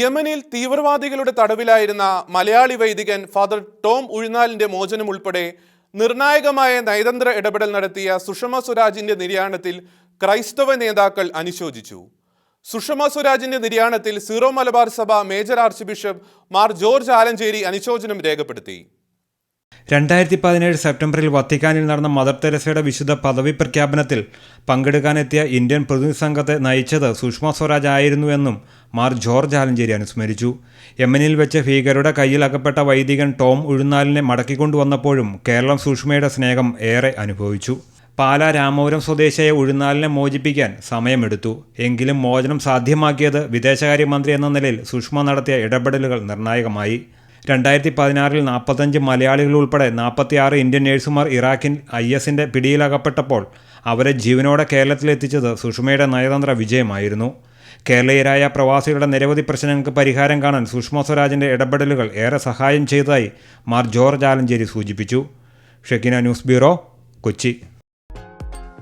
യമനിൽ തീവ്രവാദികളുടെ തടവിലായിരുന്ന മലയാളി വൈദികൻ ഫാദർ ടോം ഉഴുന്നാലിന്റെ മോചനം ഉൾപ്പെടെ നിർണായകമായ നയതന്ത്ര ഇടപെടൽ നടത്തിയ സുഷമ സ്വരാജിന്റെ നിര്യാണത്തിൽ ക്രൈസ്തവ നേതാക്കൾ അനുശോചിച്ചു. സുഷമ സ്വരാജിന്റെ നിര്യാണത്തിൽ സീറോ മലബാർ സഭ major archbishop Mar George Alencherry അനുശോചനം രേഖപ്പെടുത്തി. രണ്ടായിരത്തി പതിനേഴ് സെപ്റ്റംബറിൽ വത്തിക്കാനിൽ നടന്ന മദർ തെരസയുടെ വിശുദ്ധ പദവി പ്രഖ്യാപനത്തിൽ പങ്കെടുക്കാനെത്തിയ ഇന്ത്യൻ പ്രതിനിധി സംഘത്തെ നയിച്ചത് സുഷമ സ്വരാജ് ആയിരുന്നുവെന്നും മാർ ജോർജ് ആലഞ്ചേരി അനുസ്മരിച്ചു യമനിൽ വെച്ച് ഭീകരുടെ കയ്യിലകപ്പെട്ട വൈദികൻ ടോം ഉഴുന്നാലിനെ മടക്കിക്കൊണ്ടുവന്നപ്പോഴും കേരളം സുഷമയുടെ സ്നേഹം ഏറെ അനുഭവിച്ചു. പാലാ രാമപുരം സ്വദേശിയായ ഉഴുന്നാലിനെ മോചിപ്പിക്കാൻ സമയമെടുത്തു. എങ്കിലും മോചനം സാധ്യമാക്കിയത് വിദേശകാര്യമന്ത്രി എന്ന നിലയിൽ സുഷമ നടത്തിയ ഇടപെടലുകൾ നിർണായകമായി. രണ്ടായിരത്തി പതിനാറിൽ നാൽപ്പത്തഞ്ച് മലയാളികൾ ഉൾപ്പെടെ നാൽപ്പത്തിയാറ് ഇന്ത്യൻ നേഴ്സുമാർ ഇറാഖിൻ ഐ എസിന്റെ പിടിയിലകപ്പെട്ടപ്പോൾ അവരെ ജീവനോടെ കേരളത്തിലെത്തിച്ചത് സുഷമയുടെ നയതന്ത്ര വിജയമായിരുന്നു. കേരളീയരായ പ്രവാസികളുടെ നിരവധി പ്രശ്നങ്ങൾക്ക് പരിഹാരം കാണാൻ സുഷമ സ്വരാജിന്റെ ഇടപെടലുകൾ ഏറെ സഹായം ചെയ്തതായി മാർ ജോർജ് ആലഞ്ചേരി സൂചിപ്പിച്ചു. Shekinah news bureau Kochi.